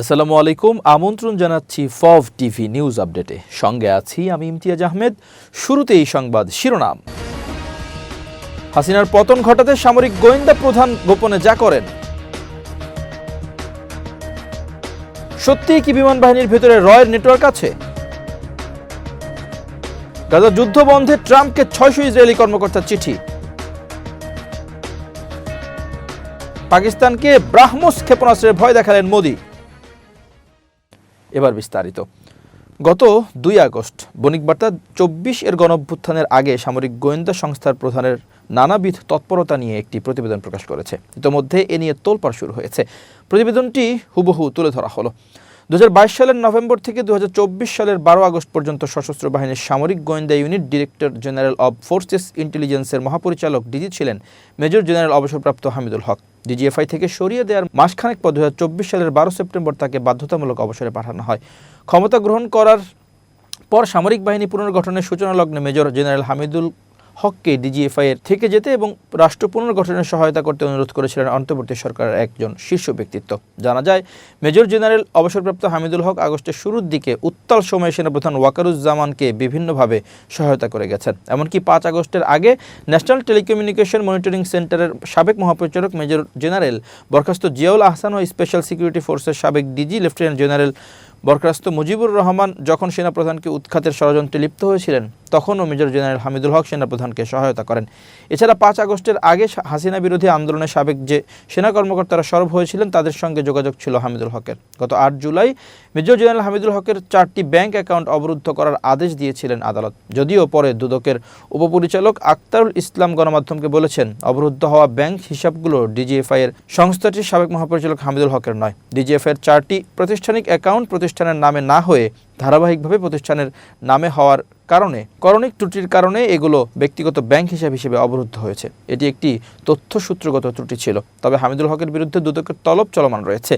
আসসালামু আলাইকুম, আমন্ত্রণ জানাচ্ছি ফভ টিভি নিউজ আপডেটে। সঙ্গে আছি আমি ইমতিয়াজ আহমেদ। শুরুতেই সংবাদ শিরোনাম। হাসিনার পতন ঘটাতে সামরিক গোয়েন্দা প্রধান গোপনে যা করেন। সত্যিই কি বিমান বাহিনীর ভেতরে রয়ের নেটওয়ার্ক আছে? গাজা যুদ্ধ বন্ধে ট্রাম্পকে ছয়শো ইসরায়েলি কর্মকর্তার চিঠি। পাকিস্তানকে ব্রাহ্মস ক্ষেপণাস্ত্রের ভয় দেখালেন মোদী। এবার বিস্তারিত। গত দুই আগস্ট বণিক বার্তা চব্বিশ এর গণভ্যুত্থানের আগে সামরিক গোয়েন্দা সংস্থার প্রধানের নানাবিধ তৎপরতা নিয়ে একটি প্রতিবেদন প্রকাশ করেছে। ইতোমধ্যে এ নিয়ে তোলপাড় শুরু হয়েছে। প্রতিবেদনটি হুবহু তুলে ধরা হলো। দু হাজার বাইশ সালের নভেম্বর থেকে দু হাজার চব্বিশ সালের বারো আগস্ট পর্যন্ত সশস্ত্র বাহিনীর সামরিক গোয়েন্দা unit director general of forces ইন্টেলিজেন্সের মহাপরিচালক ডিজি ছিলেন, মেজর জেনারেল অবসরপ্রাপ্ত হামিদুল হক। ডিজিএফআই থেকে সরিয়ে দেওয়ার মাসখানেক পর দু হাজার চব্বিশ সালের বারো সেপ্টেম্বর তাকে বাধ্যতামূলক অবসরে পাঠানো হয়। ক্ষমতা গ্রহণ করার পর সামরিক বাহিনী পুনর্গঠনের সূচনা লগ্নে মেজর জেনারেল হামিদুল হককে ডিজিএফআই এর থেকে যেতে এবং রাষ্ট্র পুনর্গঠনের সহায়তা করতে অনুরোধ করেছিলেন অন্তর্বর্তী সরকারের একজন শীর্ষ ব্যক্তিত্ব। জানা যায়, মেজর জেনারেল অবসরপ্রাপ্ত হামিদুল হক আগস্টের শুরুর দিকে উত্তাল সময়ে সেনাপ্রধান ওয়াকারুজ্জামানকে বিভিন্নভাবে সহায়তা করে গেছেন। এমনকি পাঁচ আগস্টের আগে ন্যাশনাল টেলিকমিউনিকেশন মনিটরিং সেন্টারের সাবেক মহাপরিচালক মেজর জেনারেল বরখাস্ত জিয়াউল আহসান ও স্পেশাল সিকিউরিটি ফোর্সের সাবেক ডিজি লেফটেন্যান্ট জেনারেল বরখাস্ত মুজিবুর রহমান যখন সেনাপ্রধানকে উৎখাতের ষড়যন্ত্রে লিপ্ত হয়েছিলেন, তখনও মেজর জেনারেল হামিদুল হক সেনাপ্রধানকে সহায়তা করেন। এছাড়া পাঁচ আগস্টের আগে হাসিনা বিরোধী আন্দোলনের সাবেক যে সেনা কর্মকর্তারা সরব হয়েছিলেন, তাদের সঙ্গে যোগাযোগ ছিল হামিদুল হকের। গত আট জুলাই মেজর জেনারেল হামিদুল হকের চারটি ব্যাংক অ্যাকাউন্ট অবরুদ্ধ করার আদেশ দিয়েছিলেন আদালত। যদিও পরে দুদকের উপপরিচালক আক্তারুল ইসলাম গণমাধ্যমকে বলেছেন, অবরুদ্ধ হওয়া ব্যাংক হিসাবগুলো ডিজিএফআই এর সংস্থাটির সাবেক মহাপরিচালক হামিদুল হকের নয়। ডিজিএফআই এর চারটি প্রাতিষ্ঠানিক অ্যাকাউন্ট প্রতিষ্ঠানের নামে না হয়ে ধারাবাহিকভাবে প্রতিষ্ঠানের নামে হওয়ার কারণে, করণিক ত্রুটির কারণে এগুলো ব্যক্তিগত ব্যাংক হিসাব হিসেবে অবরুদ্ধ হয়েছে। এটি একটি তথ্যসূত্রগত ত্রুটি ছিল, তবে হামিদুল হকের বিরুদ্ধে দুদকের তলব চলমান রয়েছে।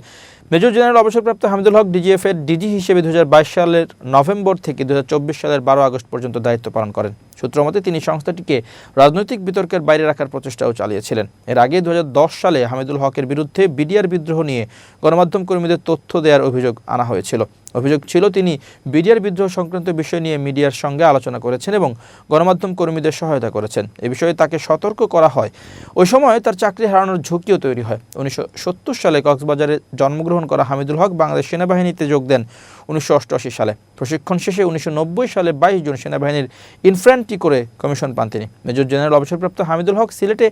মেজর জেনারেল অবসরপ্রাপ্ত হামিদুল হক ডিজিএফ এর ডিজি হিসেবে দু হাজার বাইশ সালের নভেম্বর থেকে দুহাজার চব্বিশ সালের বারো আগস্ট পর্যন্ত দায়িত্ব পালন করেন। সূত্রমতে তিনি সংস্থাটিকে রাজনৈতিক বিতর্কের বাইরে রাখার প্রচেষ্টাও চালিয়েছিলেন। এর আগে দু হাজার দশ সালে হামিদুল হকের বিরুদ্ধে বিডিআর বিদ্রোহ নিয়ে গণমাধ্যম কর্মীদের তথ্য দেওয়ার অভিযোগ আনা হয়েছিল। অভিযোগ ছিল, তিনি বিডিআর বিদ্রোহ সংক্রান্ত বিষয় নিয়ে মিডিয়ার সঙ্গে আলোচনা করেছেন এবং গণমাধ্যম কর্মীদের সহায়তা করেছেন। এ বিষয়ে তাকে সতর্ক করা হয়। ওই সময় তার চাকরি হারানোর ঝুঁকিও তৈরি হয়। উনিশশো সত্তর সালে কক্সবাজারে জন্মগ্রহণ করা হামিদুল হক বাংলাদেশ সেনাবাহিনীতে যোগ দেন উনিশশো অষ্টআশি সালে। প্রশিক্ষণ শেষে উনিশশো নব্বই সালে বাইশ জন সেনাবাহিনীর ইনফ্র্যান্ট্রি করে কমিশন পান তিনি। মেজর জেনারেল অবসরপ্রাপ্ত হামিদুল হক সিলেটে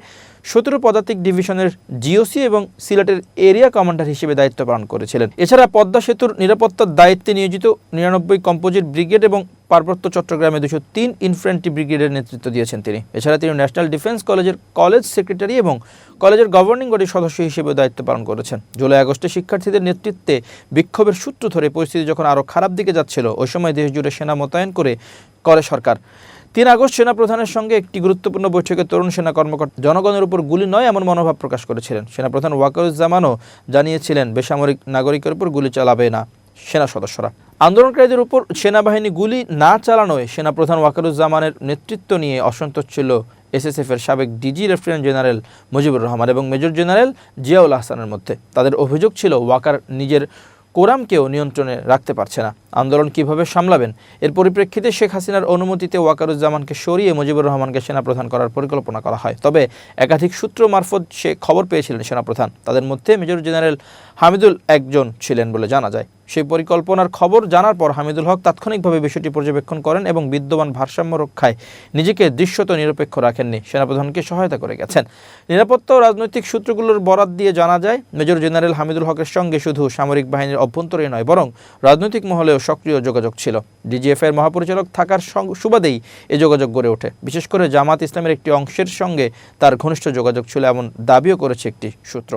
সতেরো পদাতিক ডিভিশনের জিওসি এবং সিলেটের এরিয়া কমান্ডার হিসেবে দায়িত্ব পালন করেছিলেন। এছাড়া পদ্মা সেতুর নিরাপত্তার দায়িত্বে নিয়োজিত নিরানব্বই কম্পোজিট ব্রিগেড এবং পার্বত্য চট্টগ্রামে দুশো তিন ইনফ্যান্ট্রি ব্রিগেডের নেতৃত্ব দিয়েছেন তিনি। এছাড়া তিনি ন্যাশনাল ডিফেন্স কলেজের কলেজ সেক্রেটারি এবং কলেজের গভর্নিং বডির সদস্য হিসেবে দায়িত্ব পালন করেছেন। জুলাই আগস্টে শিক্ষার্থীদের নেতৃত্বে বিক্ষোভের সূত্র ধরে পরিস্থিতি যখন আরও খারাপ দিকে যাচ্ছিল, ওই সময় দেশজুড়ে সেনা মোতায়েন করে করে সরকার। তিন আগস্ট সেনা প্রধানের সঙ্গে একটি গুরুত্বপূর্ণ বৈঠকে তরুণ সেনা কর্মকর্তা জনগণের উপর গুলি নয়, এমন মনোভাব প্রকাশ করেছিলেন। সেনাপ্রধান ওয়াকারুজ্জামানও জানিয়েছিলেন, বেসামরিক নাগরিকের উপর গুলি চালাবে না সেনা সদস্যরা। আন্দোলনকারীদের উপর সেনাবাহিনী গুলি না চালানোয় সেনাপ্রধান ওয়াকারুজ্জামানের নেতৃত্ব নিয়ে অসন্তোষ ছিল এসএসএফ এর সাবেক DG lieutenant general Mujibur Rahman এবং মেজর জেনারেল জিয়াউল আহসানের মধ্যে। তাদের অভিযোগ ছিল, ওয়াকার নিজের কোরামকেও নিয়ন্ত্রণে রাখতে পারছে না। আন্দোলন কীভাবে সামলাবেন? এর পরিপ্রেক্ষিতে শেখ হাসিনার অনুমতিতে ওয়াকারুজ্জামানকে সরিয়ে মুজিবুর রহমানকে সেনাপ্রধান করার পরিকল্পনা করা হয়। তবে একাধিক সূত্র মারফত সে খবর পেয়েছিলেন সেনাপ্রধান। তাদের মধ্যে মেজর জেনারেল হামিদুল একজন ছিলেন বলে জানা যায়। সেই পরিকল্পনার খবর জানার পর হামিদুল হক তাৎক্ষণিকভাবে বিষয়টি পর্যবেক্ষণ করেন এবং বিদ্যমান ভারসাম্য রক্ষায় নিজেকে দৃশ্যত নিরপেক্ষ রাখেননি। সেনাপ্রধানকে সহায়তা করে গেছেন। নিরাপত্তা ও রাজনৈতিক সূত্রগুলোর বরাত দিয়ে জানা যায়, মেজর জেনারেল হামিদুল হকের সঙ্গে শুধু সামরিক বাহিনীর অভ্যন্তরে নয়, বরং রাজনৈতিক মহলেও সক্রিয় যোগাযোগ ছিল। ডিজিএফ এর মহাপরিচালক থাকার সুবাদেই এ যোগাযোগ গড়ে ওঠে। বিশেষ করে জামাত ইসলামের একটি অংশের সঙ্গে তার ঘনিষ্ঠ যোগাযোগ ছিল এমন দাবিও করেছে একটি সূত্র।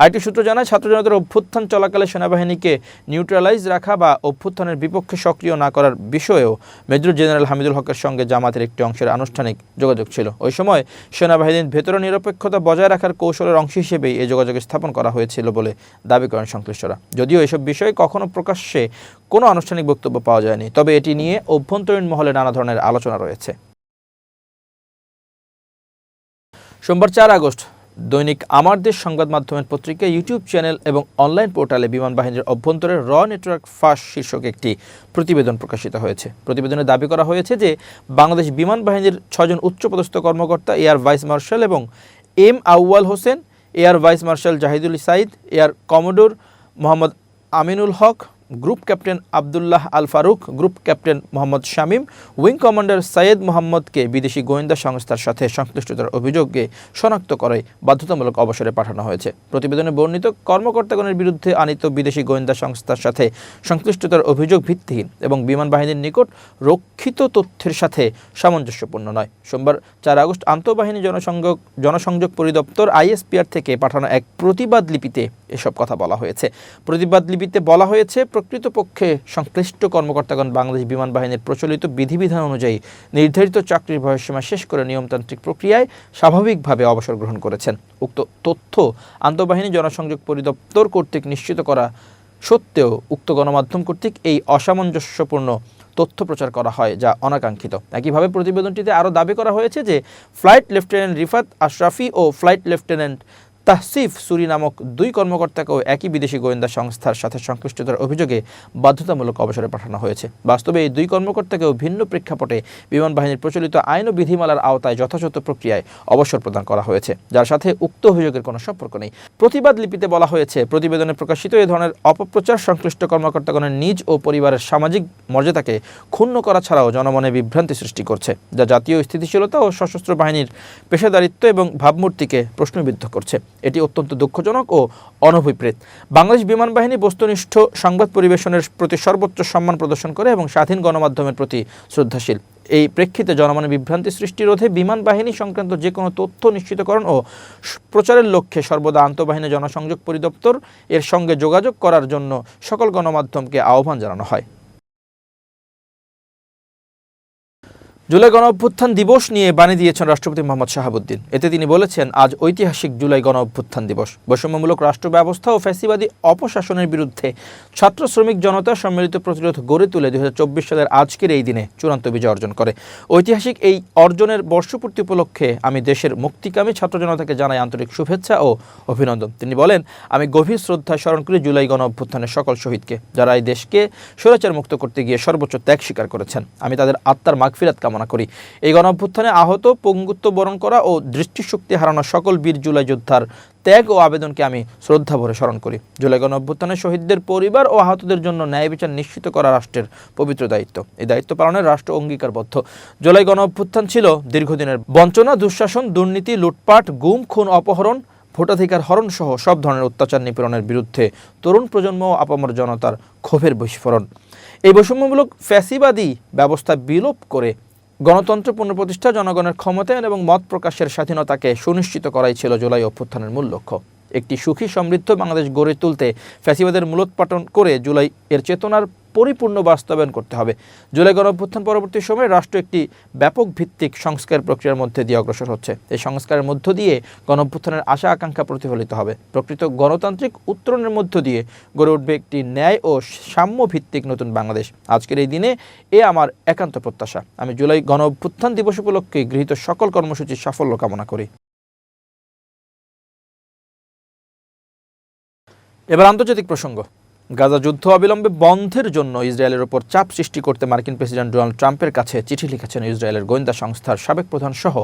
আরেকটি সূত্র জানায় ছাত্র জনতার অভ্যুত্থান চলাকালে সেনাবাহিনীকে নিউট্রালাইজ রাখা বা অভ্যুত্থানের বিপক্ষে সক্রিয় না করার বিষয়েও মেজর জেনারেল হামিদুল হকের সঙ্গে জামাতের একটি অংশের আনুষ্ঠানিক যোগাযোগ ছিল। ওই সময় সেনাবাহিনীর ভেতরে নিরপেক্ষতা বজায় রাখার কৌশলের অংশ হিসেবেই এই যোগাযোগ স্থাপন করা হয়েছিল বলে দাবি করেন সংশ্লিষ্টরা। যদিও এসব বিষয়ে কখনো প্রকাশ্যে কোনো আনুষ্ঠানিক বক্তব্য পাওয়া যায়নি, তবে এটি নিয়ে অভ্যন্তরীণ মহলে নানা ধরনের আলোচনা রয়েছে। সোমবার চার আগস্ট দৈনিক আমার দেশ সংবাদ মাধ্যমের পত্রিকা, ইউটিউব চ্যানেল এবং অনলাইন পোর্টালে বিমান বাহিনীর অভ্যন্তরে র নেটওয়ার্ক ফাঁস শীর্ষক একটি প্রতিবেদন প্রকাশিত হয়েছে। প্রতিবেদনে দাবি করা হয়েছে যে, বাংলাদেশ বিমান বাহিনীর ছজন উচ্চপদস্থ কর্মকর্তা, এয়ার ভাইস মার্শাল এবং M Awal Hossain, air vice marshal Jahidul Sayeed air commodore Mohammad Aminul Haque group captain Abdullah Al Faruque group captain Mohammad Shamim, wing commander Sayeed মোহাম্মদকে বিদেশি গোয়েন্দা সংস্থার সাথে সংশ্লিষ্টতার অভিযোগে শনাক্ত করে বাধ্যতামূলক অবসরে পাঠানো হয়েছে। প্রতিবেদনে বর্ণিত, কর্মকর্তাগণের বিরুদ্ধে আনিত বিদেশি গোয়েন্দা সংস্থার সাথে সংশ্লিষ্টতার অভিযোগ ভিত্তিহীন এবং বিমান বাহিনীর নিকট রক্ষিত তথ্যের সাথে সামঞ্জস্যপূর্ণ নয়। সোমবার চার আগস্ট আন্তঃবাহিনী জনসংযোগ জনসংযোগ পরিদপ্তর আইএসপিআর থেকে পাঠানো এক প্রতিবাদ লিপিতে এসব কথা বলা হয়েছে। প্রতিবাদ লিপিতে বলা হয়েছে, প্রকৃতপক্ষে সংশ্লিষ্ট কর্মকর্তাগণ বাংলাদেশ বিমান বাহিনীর প্রচলিত বিধিবিধান অনুযায়ী নির্ধারিত চাকরির বয়সসীমা শেষ করে নিয়মতান্ত্রিক প্রক্রিয়ায় স্বাভাবিকভাবে অবসর গ্রহণ করেছেন। উক্ত তথ্য আন্তঃবাহিনী জনসংযোগ পরিদপ্তর কর্তৃক নিশ্চিত করা সত্ত্বেও উক্ত গণমাধ্যম কর্তৃক এই অসামঞ্জস্যপূর্ণ তথ্য প্রচার করা হয়, যা অনাকাঙ্ক্ষিত। একইভাবে প্রতিবেদনটিতে আরও দাবি করা হয়েছে যে, ফ্লাইট লেফটেন্যান্ট রিফাত আশরাফি ও ফ্লাইট লেফটেন্যান্ট তাহসিফ সুরি নামক দুই কর্মকর্তাকেও একই বিদেশি গোয়েন্দা সংস্থার সাথে সংশ্লিষ্টতার অভিযোগে বাধ্যতামূলক অবসরে পাঠানো হয়েছে। বাস্তবে এই দুই কর্মকর্তাকেও ভিন্ন প্রেক্ষাপটে বিমান বাহিনীর প্রচলিত আইন ও বিধিমালার আওতায় যথাযথ প্রক্রিয়ায় অবসর প্রদান করা হয়েছে, যার সাথে উক্ত অভিযোগের কোনো সম্পর্ক নেই। প্রতিবাদ লিপিতে বলা হয়েছে, প্রতিবেদনে প্রকাশিত এ ধরনের অপপ্রচার সংশ্লিষ্ট কর্মকর্তাগণের নিজ ও পরিবারের সামাজিক মর্যাদাকে ক্ষুণ্ণ করা ছাড়াও জনমনে বিভ্রান্তি সৃষ্টি করছে, যা জাতীয় স্থিতিশীলতা ও সশস্ত্র বাহিনীর পেশাদারিত্ব এবং ভাবমূর্তিকে প্রশ্নবিদ্ধ করছে। এটি অত্যন্ত দুঃখজনক ও অনভিপ্রেত। বাংলাদেশ বিমান বাহিনী বস্তুনিষ্ঠ সংবাদ পরিবেশনের প্রতি সর্বোচ্চ সম্মান প্রদর্শন করে এবং স্বাধীন গণমাধ্যমের প্রতি শ্রদ্ধাশীল। এই প্রেক্ষিতে জনমনে বিভ্রান্তি সৃষ্টি রোধে বিমান বাহিনী সংক্রান্ত যে কোনো তথ্য নিশ্চিতকরণ ও প্রচারের লক্ষ্যে সর্বদা আন্তঃবাহিনী জনসংযোগ পরিদপ্তর এর সঙ্গে যোগাযোগ করার জন্য সকল গণমাধ্যমকে আহ্বান জানানো হয়। জুলাই গণ অভ্যুত্থান দিবস নিয়ে বাণী দিয়েছেন রাষ্ট্রপতি মোহাম্মদ শাহাবুদ্দিন। এতে তিনি বলেছেন, আজ ঐতিহাসিক জুলাই গণ অভ্যুত্থান দিবস। বৈষম্যমূলক রাষ্ট্র ব্যবস্থা ও ফ্যাসিবাদী অপশাসনের বিরুদ্ধে ছাত্র শ্রমিক জনতা সম্মিলিত প্রতিরোধ গড়ে তুলে দুই হাজার চব্বিশ সালের আজকের এই দিনে চূড়ান্ত বিজয় অর্জন করে। ঐতিহাসিক এই অর্জনের বর্ষপূর্তি উপলক্ষে আমি দেশের মুক্তিকামী ছাত্র জনতাকে জানাই আন্তরিক শুভেচ্ছা ও অভিনন্দন। তিনি বলেন, আমি গভীর শ্রদ্ধা স্মরণ করি জুলাই গণ অভ্যুত্থানের সকল শহীদকে, যারা এই দেশকে স্বৈরাচার মুক্ত করতে গিয়ে সর্বোচ্চ ত্যাগ স্বীকার করেছেন। আমি তাদের আত্মার মাগফিরাত কামনা করি। এই গণ অভ্যুত্থানে আহত, পঙ্গুত্ব বরণ করা ও দৃষ্টিশক্তি হারানো সকল বীর জুলাই যোদ্ধার ত্যাগ ও আবেদনকে আমি শ্রদ্ধা ভরে স্মরণ করি। জুলাই গণ অভ্যুত্থানে শহীদদের পরিবার ও আহতদের জন্য ন্যায় বিচার নিশ্চিত করা রাষ্ট্রের পবিত্র দায়িত্ব। এই দায়িত্ব পালনের রাষ্ট্র অঙ্গীকারবদ্ধ। জুলাই গণ অভ্যুত্থান ছিল দীর্ঘদিনের বঞ্চনা, দুঃশাসন, দুর্নীতি, লুটপাট, গুম, খুন, অপহরণ, ভোটাধিকার হরণ সহ সব ধরনের অত্যাচার নিপীড়নের বিরুদ্ধে তরুণ প্রজন্ম ও আপামর জনতার ক্ষোভের বিস্ফোরণ এই বৈষম্যমূলক ফ্যাসিবাদী ব্যবস্থা বিলোপ করে গণতন্ত্র পুনঃপ্রতিষ্ঠা, জনগণের ক্ষমতায়ন এবং মত প্রকাশের স্বাধীনতাকে সুনিশ্চিত করাই ছিল জুলাই অভ্যুত্থানের মূল লক্ষ্য। একটি সুখী সমৃদ্ধ বাংলাদেশ গড়ে তুলতে ফ্যাসিবাদের মূলোৎপাটন করে জুলাই এর চেতনার পরিপূর্ণ বাস্তবায়ন করতে হবে। জুলাই গণঅভ্যুত্থান পরবর্তী সময়ে রাষ্ট্র একটি ব্যাপক ভিত্তিক সংস্কার প্রক্রিয়ার মধ্যে দিয়ে অগ্রসর হচ্ছে। এই সংস্কারের মধ্য দিয়ে গণঅভ্যুত্থানের আশা আকাঙ্ক্ষা প্রতিফলিত হবে। প্রকৃত গণতান্ত্রিক উত্তরণের মধ্য দিয়ে গড়ে উঠবে একটি ন্যায় ও সাম্য ভিত্তিক নতুন বাংলাদেশ। আজকের এই দিনে এ আমার একান্ত প্রত্যাশা। আমি জুলাই গণ অভ্যুত্থান দিবস উপলক্ষে গৃহীত সকল কর্মসূচির সাফল্য কামনা করি। এবার আন্তর্জাতিক প্রসঙ্গ। গাজা যুদ্ধ অবিলম্বে বন্ধের জন্য ইসরায়েলের ওপর চাপ সৃষ্টি করতে মার্কিন প্রেসিডেন্ট ডোনাল্ড ট্রাম্পের কাছে চিঠি লিখেছেন ইসরায়েলের গোয়েন্দা সংস্থার সাবেক প্রধান সহ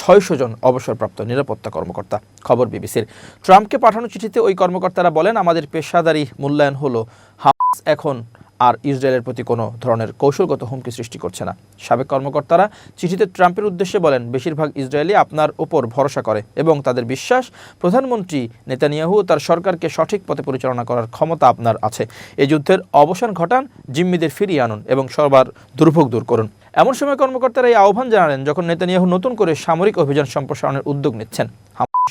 ছয়শো জন অবসরপ্রাপ্ত নিরাপত্তা কর্মকর্তা। খবর বিবিসির। ট্রাম্পকে পাঠানো চিঠিতে ওই কর্মকর্তারা বলেন, আমাদের পেশাদারি মূল্যায়ন হল হামাস। এখন আর ইসরায়েলের প্রতি কোনো ধরনের কৌশলগত হুমকি সৃষ্টি করছে না। সাবেক কর্মকর্তারা চিঠিতে ট্রাম্পের উদ্দেশ্যে বলেন, বেশিরভাগ ইসরায়েলি আপনার ওপর ভরসা করে এবং তাদের বিশ্বাস, প্রধানমন্ত্রী নেতানিয়াহু তার সরকারকে সঠিক পথে পরিচালনা করার ক্ষমতা আপনার আছে। এই যুদ্ধের অবসান ঘটান, জিম্মিদের ফিরিয়ে আনুন এবং সবার দুর্ভোগ দূর করুন। এমন সময় কর্মকর্তারা এই আহ্বান জানালেন, যখন নেতানিয়াহু নতুন করে সামরিক অভিযান সম্প্রসারণের উদ্যোগ নিচ্ছেন।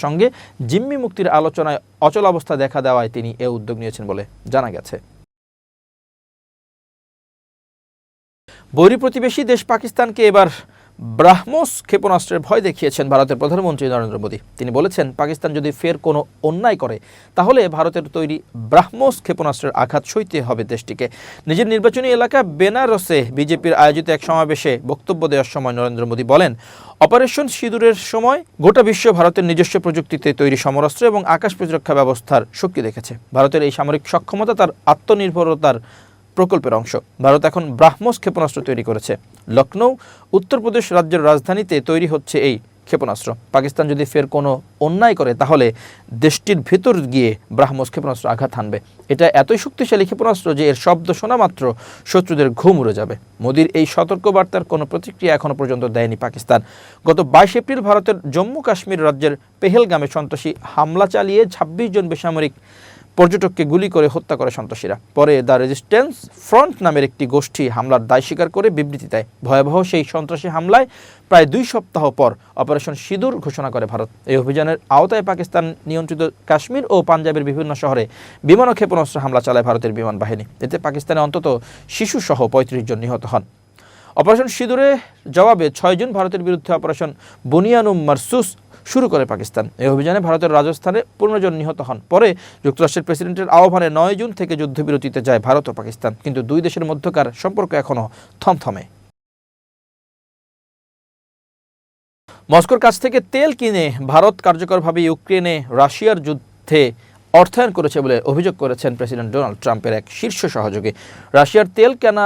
সঙ্গে জিম্মি মুক্তির আলোচনায় অচল অবস্থা দেখা দেওয়ায় তিনি এ উদ্যোগ নিয়েছেন বলে জানা গেছে। বৈরী প্রতিবেশী দেশ পাকিস্তানকে এবার ব্রাহ্মস ক্ষেপণাস্ত্রের ভয় দেখিয়েছেন ভারতের প্রধানমন্ত্রী নরেন্দ্র মোদী। তিনি বলেছেন, পাকিস্তান যদি ফের কোনো অন্যায় করে, তাহলে ভারতের তৈরি ব্রাহ্মস ক্ষেপণাস্ত্রের আঘাত সইতে হবে দেশটিকে। নিজের নির্বাচনী এলাকা বেনারসে বিজেপির আয়োজিত এক সমাবেশে বক্তব্য দেওয়ার সময় নরেন্দ্র মোদী বলেন, অপারেশন সিঁদুরের সময় গোটা বিশ্ব ভারতের নিজস্ব প্রযুক্তিতে তৈরি সমরাস্ত্র এবং আকাশ প্রতিরক্ষা ব্যবস্থার শক্তি দেখেছে। ভারতের এই সামরিক সক্ষমতা তার আত্মনির্ভরতার প্রকল্পের অংশ। ভারত এখন ব্রাহ্মস ক্ষেপণাস্ত্র তৈরি করেছে। লখনৌ উত্তরপ্রদেশ রাজ্যের রাজধানীতে তৈরি হচ্ছে এই ক্ষেপণাস্ত্র। পাকিস্তান যদি ফের কোনো অন্যায় করে, তাহলে দেশটির ভেতর গিয়ে ব্রাহ্মস ক্ষেপণাস্ত্র আঘাত হানবে। এটা এতই শক্তিশালী ক্ষেপণাস্ত্র যে এর শব্দ শোনা মাত্র শত্রুদের ঘুম উড়ে যাবে। মোদির এই সতর্কবার্তার কোনো প্রতিক্রিয়া এখনও পর্যন্ত দেয়নি পাকিস্তান। গত বাইশ এপ্রিল ভারতের জম্মু কাশ্মীর রাজ্যের পেহেলগামে সন্ত্রাসী হামলা চালিয়ে ছাব্বিশ জন বেসামরিক পর্যটককে গুলি করে হত্যা করে সন্ত্রাসীরা। পরে দ্য রেজিস্ট্যান্স ফ্রন্ট নামের একটি গোষ্ঠী হামলার দায় স্বীকার করে বিবৃতি দেয়। ভয়াবহ সেই সন্ত্রাসী হামলায় প্রায় দুই সপ্তাহ পর অপারেশন সিঁদুর ঘোষণা করে ভারত। এই অভিযানের আওতায় পাকিস্তান, নিয়ন্ত্রিত কাশ্মীর ও পাঞ্জাবের বিভিন্ন শহরে বিমান ক্ষেপণাস্ত্র হামলা চালায় ভারতের বিমান বাহিনী। এতে পাকিস্তানে অন্তত শিশুসহ পঁয়ত্রিশ জন নিহত হন। অপারেশন সিঁদুরে জবাবে ছয়জন ভারতের বিরুদ্ধে অপারেশন বুনিয়ানুম মারসুস শুরু করে পাকিস্তান। এই অভিযানে ভারতের রাজস্থানে পনেরো জন নিহত হন। পরে যুক্তরাষ্ট্রের প্রেসিডেন্টের আহ্বানে নয় জুন থেকে যুদ্ধবিরতিতে যায় ভারত ও পাকিস্তান। কিন্তু দুই দেশের মধ্যকার সম্পর্ক এখনও থমথমে। মস্কোর কাছ থেকে তেল কিনে ভারত কার্যকরভাবে ইউক্রেনে রাশিয়ার যুদ্ধে অর্থায়ন করেছে বলে অভিযোগ করেছেন প্রেসিডেন্ট ডোনাল্ড ট্রাম্পের এক শীর্ষ সহযোগী। রাশিয়ার তেল কেনা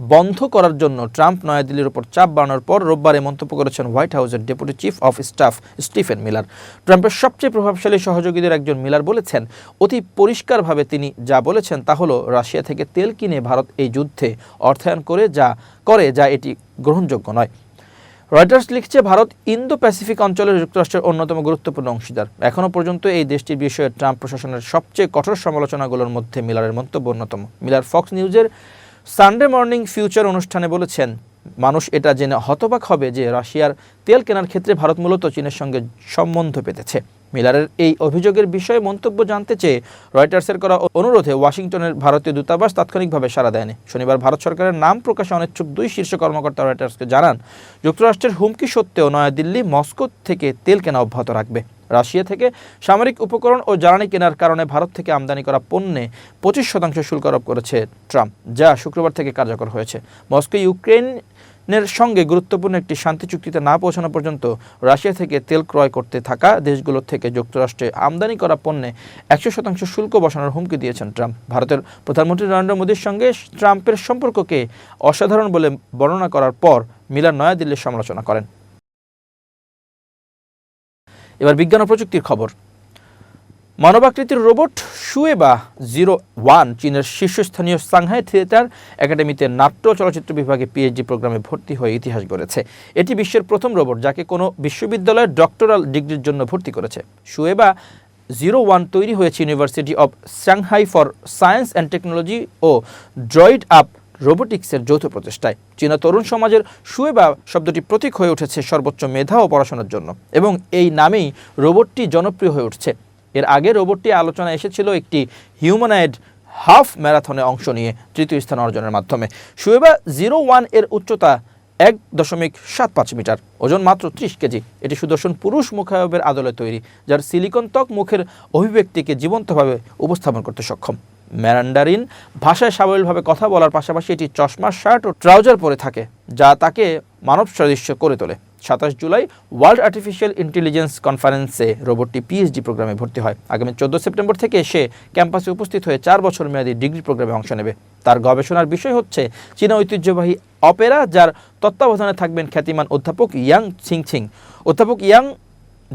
বন্ধ করার জন্য ট্রাম্প নয়াদিল্লির উপর চাপ বাড়ানোর পর রোববারে মন্তব্য করেছেন হোয়াইট হাউসের deputy chief of staff Stephen Miller. ট্রাম্পের সবচেয়ে প্রভাবশালী সহযোগীদের একজন মিলার বলেছেন, অতি পরিষ্কারভাবে তিনি যা বলেছেন তা হলো, রাশিয়া থেকে তেল কিনে ভারত এই যুদ্ধে অর্থায়ন করে যা করে যা এটি গ্রহণযোগ্য নয়। রয়টার্স লিখছে, ভারত ইন্দো প্যাসিফিক অঞ্চলের যুক্তরাষ্ট্রের অন্যতম গুরুত্বপূর্ণ অংশীদার। এখনও পর্যন্ত এই দেশটির বিষয়ে ট্রাম্প প্রশাসনের সবচেয়ে কঠোর সমালোচনাগুলোর মধ্যে মিলারের মন্তব্য অন্যতম। মিলার, ফক্স নিউজের সানডে মর্নিং ফিউচার অনুষ্ঠানে বলেছেন, মানুষ এটা জেনে হতবাক হবে যে রাশিয়ার তেল কেনার ক্ষেত্রে ভারত মূলত চীনের সঙ্গে সম্বন্ধ পেতেছে। মিলারের এই অভিযোগের বিষয়ে মন্তব্য জানতে চেয়ে রয়টার্সের করা অনুরোধে ওয়াশিংটনের ভারতীয় দূতাবাস তাৎক্ষণিকভাবে সাড়া দেয়নি। শনিবার ভারত সরকারের নাম প্রকাশে অনিচ্ছুক দুই শীর্ষ কর্মকর্তা রয়টার্সকে জানান, যুক্তরাষ্ট্রের হুমকি সত্ত্বেও নয়াদিল্লি, মস্কো থেকে তেল কেনা অব্যাহত রাখবে। রাশিয়া থেকে সামরিক উপকরণ ও জ্বালানি কেনার কারণে ভারত থেকে আমদানি করা পণ্যে পঁচিশ শতাংশ শুল্ক আরোপ করেছে ট্রাম্প, যা শুক্রবার থেকে কার্যকর হয়েছে। মস্কো ইউক্রেনের সঙ্গে গুরুত্বপূর্ণ একটি শান্তি চুক্তিতে না পৌঁছানো পর্যন্ত রাশিয়া থেকে তেল ক্রয় করতে থাকা দেশগুলোর থেকে যুক্তরাষ্ট্রে আমদানি করা পণ্যে একশো শতাংশ শুল্ক বসানোর হুমকি দিয়েছেন ট্রাম্প। ভারতের প্রধানমন্ত্রী নরেন্দ্র মোদীর সঙ্গে ট্রাম্পের সম্পর্ককে অসাধারণ বলে বর্ণনা করার পর মিলার নয়াদিল্লির সমালোচনা করেন। এবার বিজ্ঞান ও প্রযুক্তির খবর। মানবাকৃতির রোবট শুয়েবা জিরো ওয়ান, চীনের শীর্ষস্থানীয় সাংহাই থিয়েটার একাডেমিতে নাট্য চলচ্চিত্র বিভাগে পিএইচডি প্রোগ্রামে ভর্তি হয়ে ইতিহাস গড়েছে। এটি বিশ্বের প্রথম রোবট যাকে কোনো বিশ্ববিদ্যালয়ের ডক্টরাল ডিগ্রির জন্য ভর্তি করেছে। শুয়েবা জিরো ওয়ান তৈরি হয়েছে university of Shanghai for science and technology O Droid Up রোবোটিক্সের যৌথ প্রচেষ্টায়। চীনা তরুণ সমাজের শুয়েবা শব্দটি প্রতীক হয়ে উঠেছে সর্বোচ্চ মেধা ও পড়াশোনার জন্য এবং এই নামেই রোবটটি জনপ্রিয় হয়ে উঠছে। এর আগে রোবটটি আলোচনা এসেছিল একটি হিউম্যানয়েড হাফ ম্যারাথনে অংশ নিয়ে তৃতীয় স্থান অর্জনের মাধ্যমে। শুয়েবা জিরো ওয়ানের উচ্চতা এক দশমিক সাত পাঁচ মিটার, ওজন মাত্র ত্রিশ কেজি। এটি সুদর্শন পুরুষ মুখায়বের আদলে তৈরি, যার সিলিকন ত্বক মুখের অভিব্যক্তিকে জীবন্তভাবে উপস্থাপন করতে সক্ষম। ম্যারান্ডারিন ভাষায় সাবলীলভাবে কথা বলার পাশাপাশি এটি চশমা শার্ট ও ট্রাউজার পরে থাকে, যা তাকে মানব সদৃশ্য করে তোলে। সাতাশ জুলাই ওয়ার্ল্ড আর্টিফিশিয়াল ইন্টেলিজেন্স কনফারেন্সে রোবটটি পিএইচডি প্রোগ্রামে ভর্তি হয়। আগামী চোদ্দ সেপ্টেম্বর থেকে সে ক্যাম্পাসে উপস্থিত হয়ে চার বছর মেয়াদী ডিগ্রি প্রোগ্রামে অংশ নেবে। তার গবেষণার বিষয় হচ্ছে, চীনা ঐতিহ্যবাহী অপেরা, যার তত্ত্বাবধানে থাকবেন খ্যাতিমান অধ্যাপক ইয়াং ছিংছিং। অধ্যাপক ইয়াং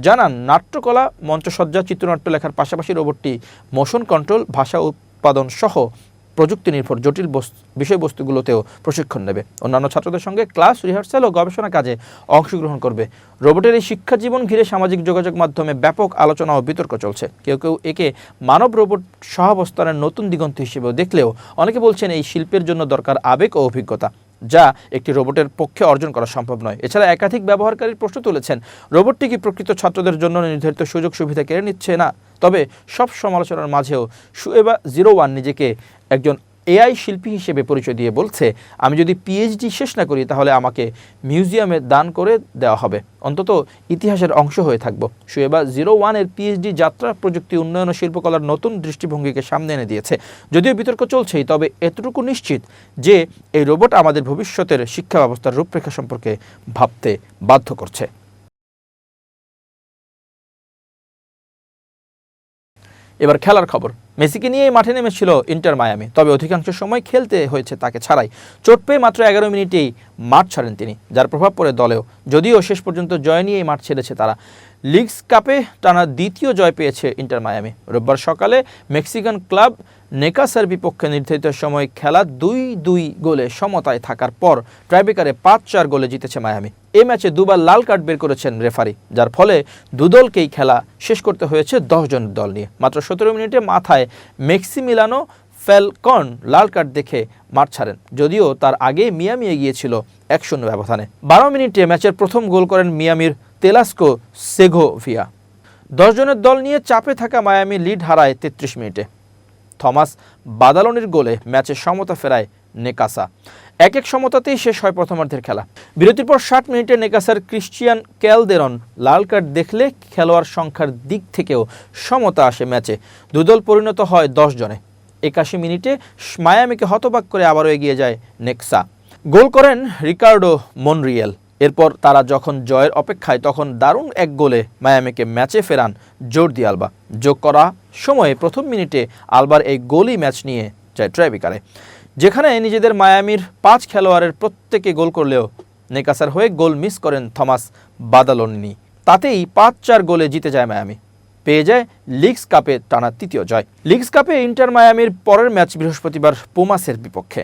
জানান, নাট্যকলা, মঞ্চসজ্জা, চিত্রনাট্য লেখার পাশাপাশি রোবটটি মোশন কন্ট্রোল, ভাষা উৎপাদন সহ প্রযুক্তি নির্ভর জটিল বস- বিষয়বস্তুগুলোতেও প্রশিক্ষণ নেবে। অন্যান্য ছাত্রদের সঙ্গে ক্লাস, রিহার্সাল ও গবেষণা কাজে অংশগ্রহণ করবে। রোবটের এই শিক্ষা জীবন ঘিরে সামাজিক যোগাযোগ মাধ্যমে ব্যাপক আলোচনা ও বিতর্ক চলছে। কেউ কেউ একে মানব রোবট সহাবস্থানের নতুন দিগন্ত হিসেবেও দেখলেও অনেকে বলছেন এই শিল্পের জন্য দরকার আবেগ ও অভিজ্ঞতা। যা একটি রোবটের পক্ষে অর্জন করা সম্ভব নয়। এছাড়া একাধিক ব্যবহারকারীর প্রশ্ন তুলেছেন, রোবটটি কি প্রকৃত ছাত্রদের জন্য নির্ধারিত সুযোগ সুবিধা কেড়ে নিচ্ছে না? তবে সব সমালোচনার মাঝেও সুয়েবা জিরো ওয়ান নিজেকে একজন এআই শিল্পী হিসেবে পরিচয় দিয়ে বলছে, আমি যদি পিএইচডি শেষ না করি, তাহলে আমাকে মিউজিয়ামে দান করে দেওয়া হবে। অন্তত ইতিহাসের অংশ হয়ে থাকব। শুয়েবা জিরো ওয়ানের পিএইচডি যাত্রা প্রযুক্তি উন্নয়ন ও শিল্পকলার নতুন দৃষ্টিভঙ্গিকে সামনে এনে দিয়েছে। যদিও বিতর্ক চলছেই, তবে এতটুকু নিশ্চিত যে এই রোবট আমাদের ভবিষ্যতের শিক্ষা ব্যবস্থার রূপরেখা সম্পর্কে ভাবতে বাধ্য করছে। এবার খেলার খবর। মেসিকে নিয়েই মাঠে নেমেছিল ইন্টার মায়ামি, তবে অধিকাংশ সময় খেলতে হয়েছে তাকে ছাড়াই। চোট পেয়ে মাত্র এগারো মিনিটেই মাঠ ছাড়েন তিনি, যার প্রভাব পড়ে দলেও। যদিও শেষ পর্যন্ত জয় নিয়েই মাঠ ছেড়েছে তারা। লিগস কাপে টানা দ্বিতীয় জয় পেয়েছে ইন্টার মায়ামি। রোববার সকালে মেক্সিকান ক্লাব নেকাসার বিপক্ষে নির্ধারিত সময় খেলা দুই দুই গোলে সমতায় থাকার পর ট্রাইবেকারে পাঁচ চার গোলে জিতেছে মায়ামি। এ ম্যাচে দুবার লাল কার্ড বের করেছেন রেফারি, যার ফলে দুদলকেই খেলা শেষ করতে হয়েছে দশ জনের দল নিয়ে। মাত্র সতেরো মিনিটে মাথায় মেক্সি মিলানো ফ্যালকন লাল কার্ড দেখে মাঠ ছাড়েন, যদিও তার আগে মিয়ামি এগিয়েছিল এক শূন্য ব্যবধানে। বারো মিনিটে ম্যাচের প্রথম গোল করেন মিয়ামির তেলাস্কো সেঘোভিয়া। দশ জনের দল নিয়ে চাপে থাকা মায়ামি লিড হারায় তেত্রিশ মিনিটে। থমাস বাদালনির গোলে ম্যাচে সমতা ফেরায় নেকাসা। এক এক সমতাতেই শেষ হয় প্রথমার্ধের খেলা। বিরতির পর ষাট মিনিটে নেকাসার ক্রিশ্চিয়ান ক্যালদেরন লাল কার্ড দেখলে খেলোয়াড় সংখ্যার দিক থেকেও সমতা আসে ম্যাচে। দুদল পরিণত হয় দশ জনে। একাশি মিনিটে মায়ামিকে হতবাক করে আবারও এগিয়ে যায় নেক্সা। গোল করেন রিকার্ডো মনরিয়েল। এরপর তারা যখন জয়ের অপেক্ষায়, তখন দারুণ এক গোলে মায়ামিকে ম্যাচে ফেরান জোরদি আলবা। যোগ করা সময়ে প্রথম মিনিটে আলবার এই গোলই ম্যাচ নিয়ে যায় ট্রাইবিকারে যেখানে নিজেদের মায়ামির পাঁচ খেলোয়াড়ের প্রত্যেকে গোল করলেও নেকাসার হয়ে গোল মিস করেন থমাস বাদালনি তাতেই পাঁচ চার গোলে জিতে যায় মায়ামি। পেয়ে যায় লিগস কাপে টানা তৃতীয় জয়। লিগস কাপে ইন্টার মায়ামির পরের ম্যাচ বৃহস্পতিবার পুমাসের বিপক্ষে।